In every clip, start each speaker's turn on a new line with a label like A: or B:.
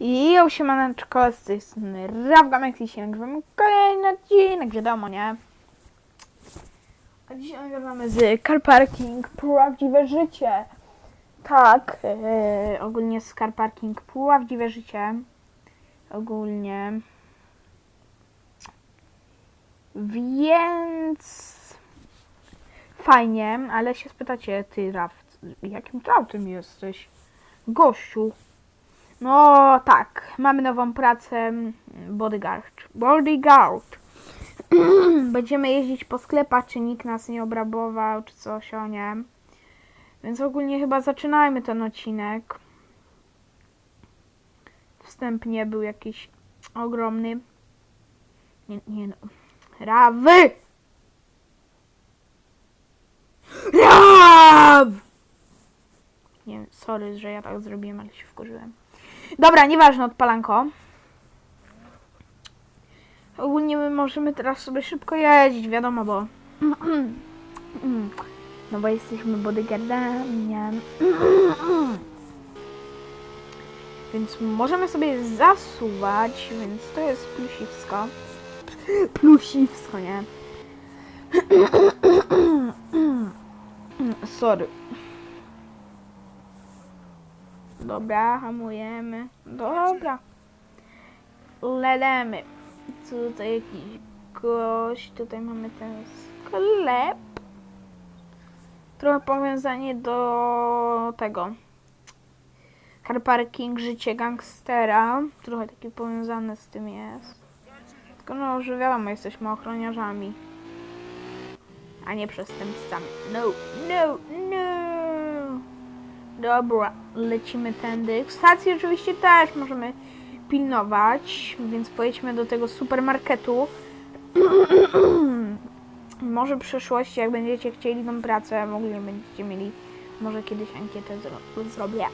A: I siemaneczko, z tej strony Rawga Maxi się nagrywamy kolejny odcinek, wiadomo, nie? A dzisiaj nagrywamy z Car Parking Prawdziwe Życie. Tak, yy, ogólnie z Car Parking Prawdziwe Życie. Ogólnie. Więc fajnie, ale się spytacie, ty Raw, jakim trautem jesteś? Gościu. No tak, mamy nową pracę mm, bodyguard. Bodyguard. Będziemy jeździć po sklepach, czy nikt nas nie obrabował, czy coś o nie. Więc ogólnie chyba zaczynajmy ten odcinek. Wstępnie był jakiś ogromny. Nie, nie no. Rawy! Raw! Nie sorry, że ja tak zrobiłem, ale się wkurzyłem. Dobra, nieważne, odpalanko. Ogólnie my możemy teraz sobie szybko jeździć, wiadomo, bo... No bo jesteśmy bodyguardami? Więc możemy sobie zasuwać, więc to jest plusiwsko. Plusiwsko, nie? Sorry. Dobra, hamujemy. Dobra. Lelemy. Tutaj jakiś gość. Tutaj mamy ten sklep. Trochę powiązanie do tego. Car parking, życie gangstera. Trochę takie powiązane z tym jest. Tylko no, że wiadomo, jesteśmy ochroniarzami. A nie przestępcami. No, no, no. Dobra, lecimy tędy. Stacji oczywiście też możemy pilnować, więc pojedźmy do tego supermarketu. może w przyszłości, jak będziecie chcieli tą pracę, w ogóle będziecie mieli, może kiedyś ankietę zro zrobię.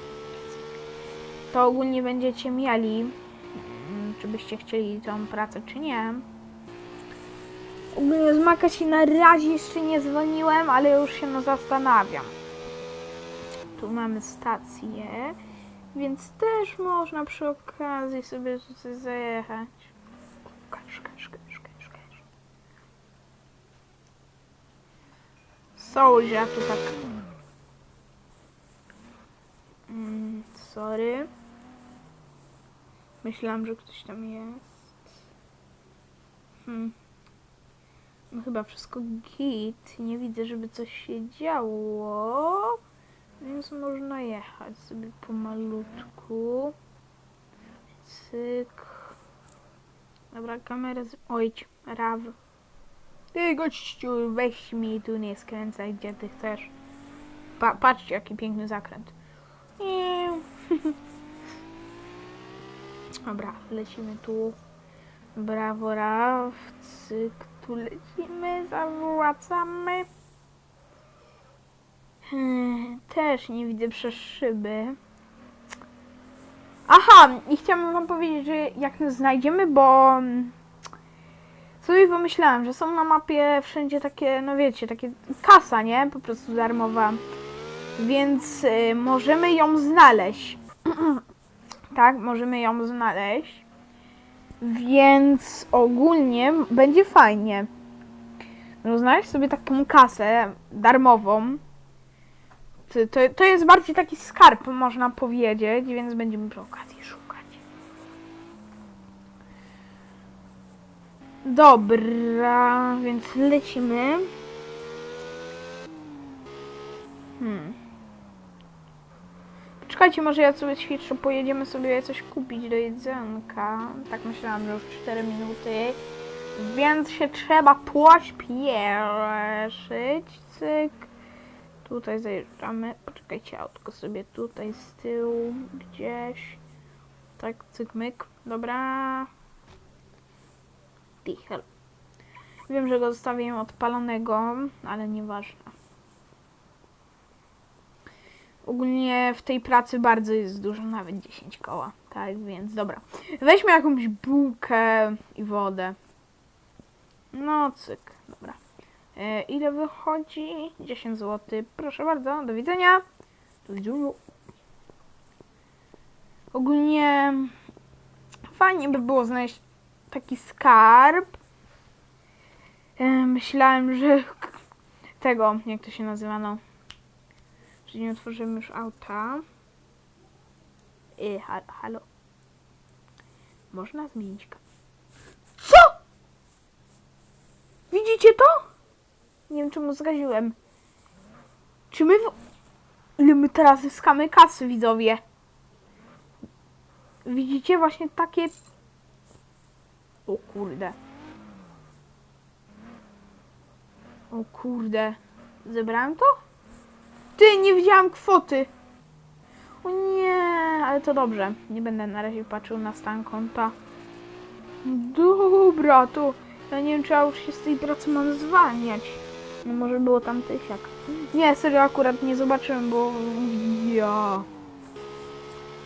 A: To ogólnie będziecie mieli, mm, czy byście chcieli tą pracę, czy nie. Ogólnie z Maka się na razie jeszcze nie dzwoniłem, ale już się no zastanawiam. Tu mamy stację, więc też można przy okazji sobie tutaj zajechać. Kasz, kasz, kasz, kasz, kasz. Tu tak. Mm, sorry. Myślałam, że ktoś tam jest. Hmm. No chyba wszystko git. Nie widzę, żeby coś się działo. Więc można jechać sobie pomalutku. Cyk. Dobra, kamerę z... Ojdź, raw. Ty gościu, weź mi tu nie skręcaj, gdzie ty chcesz. Pa patrzcie, jaki piękny zakręt. Dobra, lecimy tu. Brawo, raw. Cyk, tu lecimy, zawracamy. Hmm, Też nie widzę przez szyby. Aha, i chciałam wam powiedzieć, że jak nas znajdziemy, bo mm, sobie pomyślałam, że są na mapie wszędzie takie, no wiecie, takie kasa, nie? Po prostu darmowa. Więc y, możemy ją znaleźć. tak, możemy ją znaleźć. Więc ogólnie będzie fajnie. No, znaleźć sobie taką kasę darmową. To, to, jest bardziej taki skarb, można powiedzieć, więc będziemy przy okazji szukać. Dobra, więc lecimy. Hmm. Czekajcie, może ja sobie ćwiczę, pojedziemy sobie coś kupić do jedzonka. Tak myślałam, że już 4 minuty. Więc się trzeba pośpieszyć. Cyk. Tutaj zajeżdżamy. Poczekajcie, autko sobie tutaj z tyłu gdzieś. Tak, cyk, myk. Dobra. Tichel. Wiem, że go zostawiłem odpalonego, ale nieważne. Ogólnie w tej pracy bardzo jest dużo, nawet 10 koła. Tak, więc dobra. Weźmy jakąś bułkę i wodę. No, cyk, dobra. E, ile wychodzi? 10 zł. Proszę bardzo, do widzenia. Do widzenia. Ogólnie Fajnie by było znaleźć taki skarb. E, Myślałem, że tego, jak to się nazywa, no. Że nie otworzymy już auta. Yy, ha, halo. Można zmienić. Co? Widzicie to? Nie wiem, czemu zgaziłem. Czy my. W... Ile my teraz zyskamy kasy, widzowie? Widzicie właśnie takie. O kurde. O kurde. Zebrałem to? Ty, nie widziałam kwoty. O nie, ale to dobrze. Nie będę na razie patrzył na stan konta. Dobra, to ja nie wiem, czy ja już się z tej pracy mam zwalniać. No może było tam tysiak. Nie, serio, akurat nie zobaczyłem, bo ja...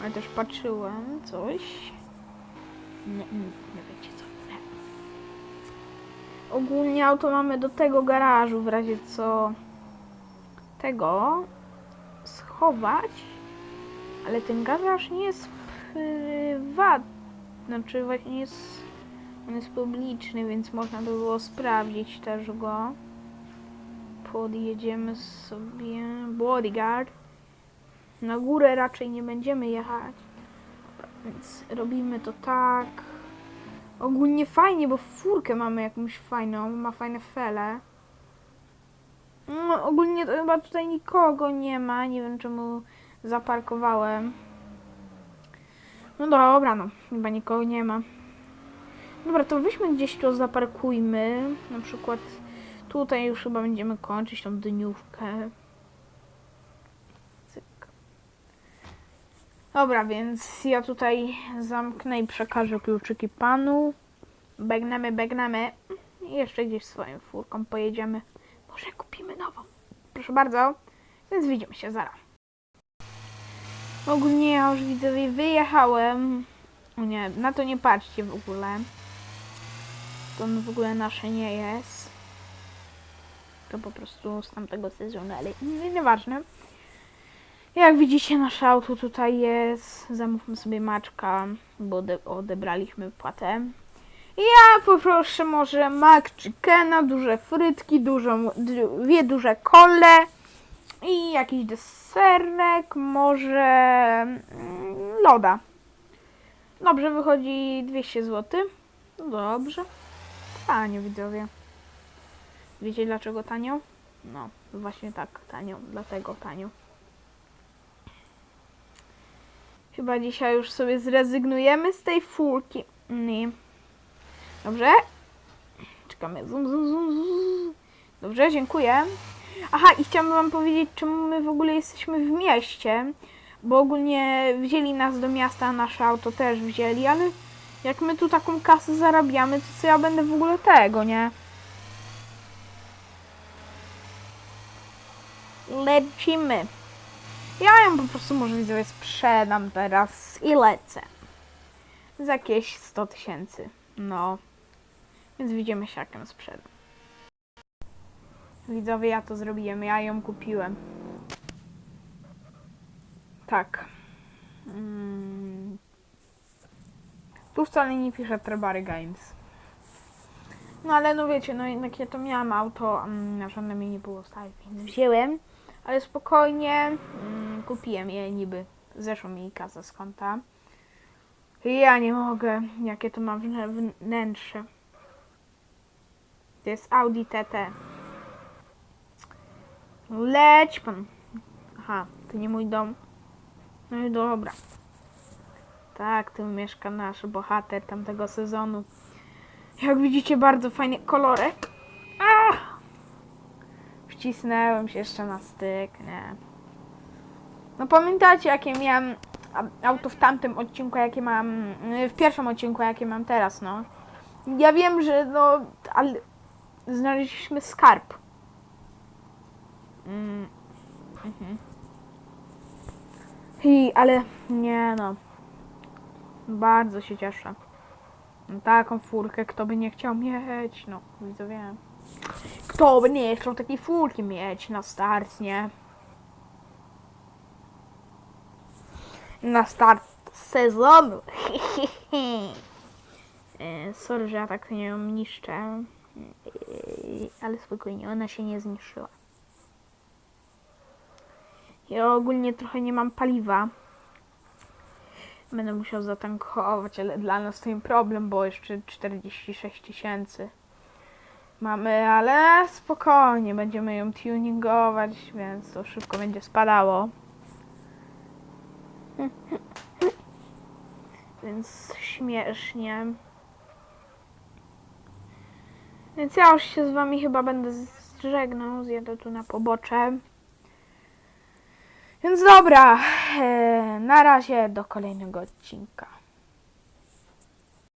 A: Ale też patrzyłem coś. Nie, nie, nie wiecie co. Nie. Ogólnie auto mamy do tego garażu, w razie co tego schować. Ale ten garaż nie jest prywatny. Znaczy właśnie jest... On jest publiczny, więc można by było sprawdzić też go. Podjedziemy sobie... Bodyguard. Na górę raczej nie będziemy jechać. Więc robimy to tak. Ogólnie fajnie, bo furkę mamy jakąś fajną. Ma fajne fele. No, ogólnie to chyba tutaj nikogo nie ma. Nie wiem czemu zaparkowałem. No dobra, no. Chyba nikogo nie ma. Dobra, to weźmy gdzieś to zaparkujmy. Na przykład tutaj już chyba będziemy kończyć tą dniówkę. Cyk. Dobra, więc ja tutaj zamknę i przekażę kluczyki panu. Begnemy, begnemy. I jeszcze gdzieś swoją furką pojedziemy. Może kupimy nową. Proszę bardzo. Więc widzimy się zaraz. Ogólnie ja już widzowie wyjechałem. O nie, na to nie patrzcie w ogóle. To w ogóle nasze nie jest. To po prostu z tamtego sezonu, ale nie- nieważne. Jak widzicie, nasze auto tutaj jest. Zamówmy sobie maczka, bo ode- odebraliśmy płatę. Ja poproszę może mac chickena, duże frytki, dużą, dwie duże kole i jakiś deserek, może mm, loda. Dobrze, wychodzi 200 zł. Dobrze. Tanio, widzowie. Wiecie dlaczego tanio? No, właśnie tak, tanio, dlatego tanio. Chyba dzisiaj już sobie zrezygnujemy z tej furki. Nie. Dobrze. Czekamy. Zum, zum, zum, zum. Dobrze, dziękuję. Aha, i chciałam wam powiedzieć, czemu my w ogóle jesteśmy w mieście. Bo ogólnie wzięli nas do miasta, nasze auto też wzięli, ale jak my tu taką kasę zarabiamy, to co ja będę w ogóle tego, nie? Lecimy. Ja ją po prostu może widzowie sprzedam teraz i lecę. Za jakieś 100 tysięcy. No. Więc widzimy się jak ją sprzedam. Widzowie, ja to zrobiłem. Ja ją kupiłem. Tak. Mm. Tu wcale nie pisze Trebary Games. No ale no wiecie, no jednak ja to miałam auto, mm, na żadne mi nie było stać, więc wziąłem. Ale spokojnie mm, kupiłem je niby. Zeszło mi kasa z konta. Ja nie mogę, jakie to ma wnę- wnętrze. To jest Audi TT. Leć pan. Aha, to nie mój dom. No i dobra. Tak, tu mieszka nasz bohater tamtego sezonu. Jak widzicie, bardzo fajny kolorek. Wcisnęłem się jeszcze na styk, nie. No pamiętacie, jakie miałem auto w tamtym odcinku, jakie mam, y, w pierwszym odcinku, jakie mam teraz, no. Ja wiem, że no, ale znaleźliśmy skarb. Mm. Mhm. I, ale nie no. Bardzo się cieszę. Taką furkę, kto by nie chciał mieć, no, widzowie. Kto by nie chciał takiej furki mieć na start, nie? Na start sezonu. E, Sorry, że ja tak nią niszczę. E, Ale spokojnie, ona się nie zniszczyła. Ja ogólnie trochę nie mam paliwa. Będę musiał zatankować, ale dla nas to nie problem, bo jeszcze 46 tysięcy mamy, ale spokojnie, będziemy ją tuningować, więc to szybko będzie spadało. Więc śmiesznie. Więc ja już się z wami chyba będę żegnał, zjadę tu na pobocze. Więc dobra, e, na razie do kolejnego odcinka.